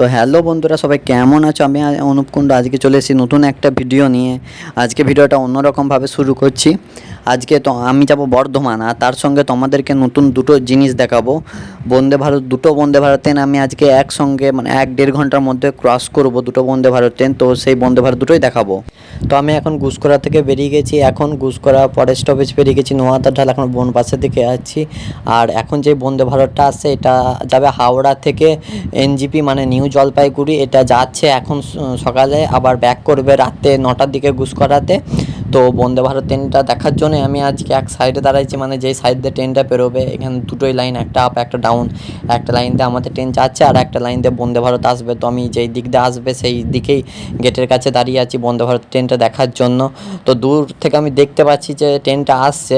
তো হ্যালো বন্ধুরা, সবাই কেমন আছো? আমি অনুপ কুণ্ড আজকে চলে এসেছি নতুন একটা ভিডিও নিয়ে। আজকে ভিডিওটা অন্যরকমভাবে শুরু করছি। আজকে তো আমি যাব বর্ধমান, আর তার সঙ্গে তোমাদেরকে নতুন দুটো জিনিস দেখাবো। বন্দে ভারত, দুটো বন্দে ভারত ট্রেন আমি আজকে একসঙ্গে মানে এক দেড় ঘণ্টার মধ্যে ক্রস করব দুটো বন্দে ভারত ট্রেন, তো সেই বন্দে ভারত দুটোই দেখাবো। তো আমি এখন গুসকরা থেকে বেরিয়ে গেছি, এখন গুসকরা পরের স্টপেজ বেরিয়ে গেছি নোয়াতার ঢাল, এখন বনপাশে দিকে আছি। আর এখন যে বন্দে ভারতটা আসছে এটা যাবে হাওড়া থেকে এনজিপি মানে নিউ জলপাইগুড়ি, এটা যাচ্ছে এখন সকালে, আবার ব্যাক করবে রাতে নটার দিকে গুসকরাতে তো বন্দে ভারত ট্রেনটা দেখার জন্য আমি আজকে এক সাইডে দাঁড়াইছি মানে যেই সাইড দিয়ে ট্রেনটা পেরোবে এখানে দুটোই লাইন একটা আপ একটা ডাউন একটা লাইন দিয়ে আমাদের ট্রেন যাচ্ছে আর একটা লাইন দিয়ে বন্দে ভারত আসবে। তো আমি যেই দিক দিয়ে আসবে সেই দিকেই গেটের কাছে দাঁড়িয়ে আছি বন্দে ভারত ট্রেনটা দেখার জন্য। তো দূর থেকে আমি দেখতে পাচ্ছি যে ট্রেনটা আসছে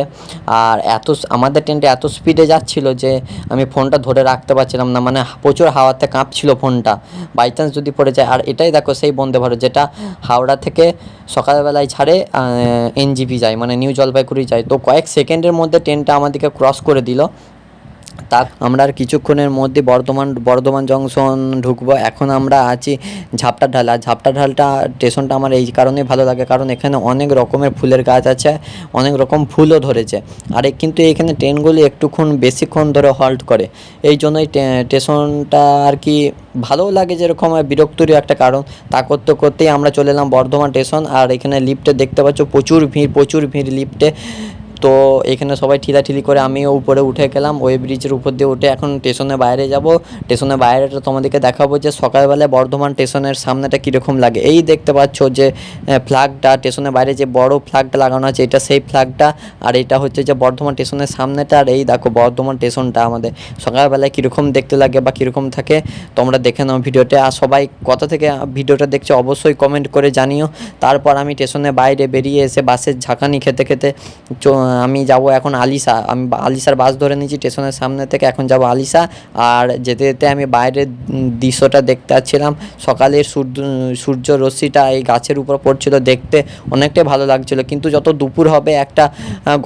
আর এত আমাদের ট্রেনটা এত স্পিডে যাচ্ছিল যে আমি ফোনটা ধরে রাখতে পারছিলাম না মানে প্রচুর হাওয়াতে কাঁপছিল ফোনটা। বাই চান্স যদি পড়ে যায়, আর এটাই দেখো সেই বন্দে ভারত, যেটা হাওড়া থেকে সকালবেলায় ছাড়ে এনজিপি যায় মানে নিউ জলপাইগুড়ি যায়। তো কয়েক সেকেন্ডের মধ্যে ট্রেনটা আমাদেরকে ক্রস করে দিল। তা আমরা আর কিছুক্ষণের মধ্যে বর্ধমান বর্ধমান জংশন ঢুকবো। এখন আমরা আছি ঝাপটা ঢাল। আর ঝাপটা ঢালটা, স্টেশনটা আমার এই কারণেই ভালো লাগে। কারণ এখানে অনেক রকমের ফুলের গাছ আছে, অনেক রকম ফুলও ধরেছে। আর কিন্তু এখানে ট্রেনগুলি একটুক্ষণ বেশিক্ষণ ধরে হল্ট করে। এই জন্যই স্টেশনটা আর কি ভালোও লাগে যেরকম বিরক্তরই একটা কারণ। তা করতে করতেই আমরা চলে এলাম বর্ধমান স্টেশন। আর এখানে লিফটে দেখতে পাচ্ছ প্রচুর ভিড় প্রচুর ভিড় লিফটে তো এখানে সবাই ঠিলাঠিলি করে আমিও উপরে উঠে গেলাম, ওই ব্রিজের উপর দিয়ে উঠে এখন স্টেশনের বাইরে যাব। স্টেশনের বাইরেটা তোমাদেরকে দেখাবো যে সকালবেলায় বর্ধমান স্টেশনের সামনেটা কীরকম লাগে। এই দেখতে পাচ্ছ যে ফ্ল্যাগটা স্টেশনের বাইরে যে বড় ফ্ল্যাগটা লাগানো আছে, এটা সেই ফ্ল্যাগটা আর এটা হচ্ছে যে বর্ধমান স্টেশনের সামনেটা। আর এই দেখো বর্ধমান স্টেশনটা আমাদের। সকালবেলায় কীরকম দেখতে লাগে বা কীরকম থাকে, তোমরা দেখে নাও ভিডিওতে আর সবাই কথা থেকে ভিডিওটা দেখছ অবশ্যই কমেন্ট করে জানিও। তারপর আমি স্টেশনের বাইরে বেরিয়ে এসে বাসের ঝাঁকানি খেতে খেতে আমি যাব এখন আলিশা। আমি আলিশার বাস ধরে নিয়েছি, স্টেশনের সামনে থেকে এখন যাব আলিশা। আর যেতে যেতে আমি বাইরের দৃশ্যটা দেখতে পাচ্ছিলাম সকালের সূর্য সূর্য রশ্মিটা এই গাছের উপর পড়ছিল দেখতে অনেকটাই ভালো লাগছিল। কিন্তু যত দুপুর হবে, একটা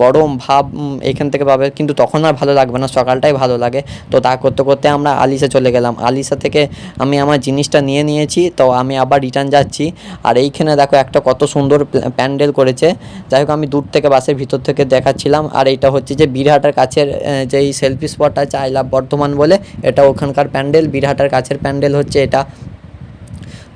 গরম ভাব এখান থেকে পাবে, কিন্তু তখন আর ভালো লাগবে না। সকালটাই ভালো লাগে। তো তা করতে করতে আমরা আলিশা চলে গেলাম। আলিশা থেকে আমি আমার জিনিসটা নিয়ে নিয়েছি। তো আমি আবার রিটার্ন যাচ্ছি। আর এইখানে দেখো একটা কত সুন্দর প্যান্ডেল করেছে। যাই হোক, আমি দূর থেকে বাসের ভিতর থেকে দেখাচ্ছিলাম। আর এটা হচ্ছে যে বীরহাটার কাছের যেই সেলফি স্পট আছে আই লাভ বর্ধমান বলে, এটা ওখানকার প্যান্ডেল। বীরহাটার কাছের প্যান্ডেল হচ্ছে এটা।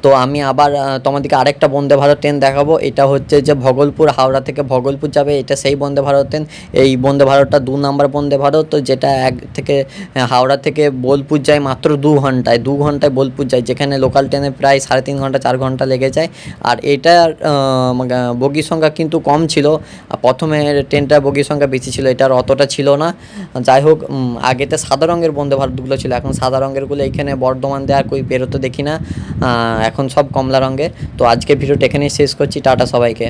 তো আমি আবার তোমাদেরকে আরেকটা বন্দে ভারত ট্রেন দেখাবো। এটা হচ্ছে যে ভগলপুর, হাওড়া থেকে ভগলপুর যাবে, এটা সেই বন্দে ভারত ট্রেন। এই বন্দে ভারতটা দু নম্বর বন্দে ভারত, তো যেটা এক থেকে হাওড়া থেকে বোলপুর যায় মাত্র দু ঘন্টায় দু ঘন্টায় বোলপুর যায়, যেখানে লোকাল ট্রেনে প্রায় সাড়ে তিন ঘণ্টা, চার ঘণ্টা লেগে যায়। আর এটার বগির সংখ্যা কিন্তু কম ছিল প্রথমে ট্রেনটার বগির সংখ্যা বেশি ছিল এটার অতটা ছিল না। যাই হোক আগেতে সাদা রঙের বন্দে ভারতগুলো ছিল, এখন সাদা রঙেরগুলো এখানে বর্ধমান দেওয়ার কই, বেরোতে দেখি না। এখন সব কমলা রঙের। তো আজকে ভিডিওটা এখানেই শেষ করছি। টাটা সবাইকে।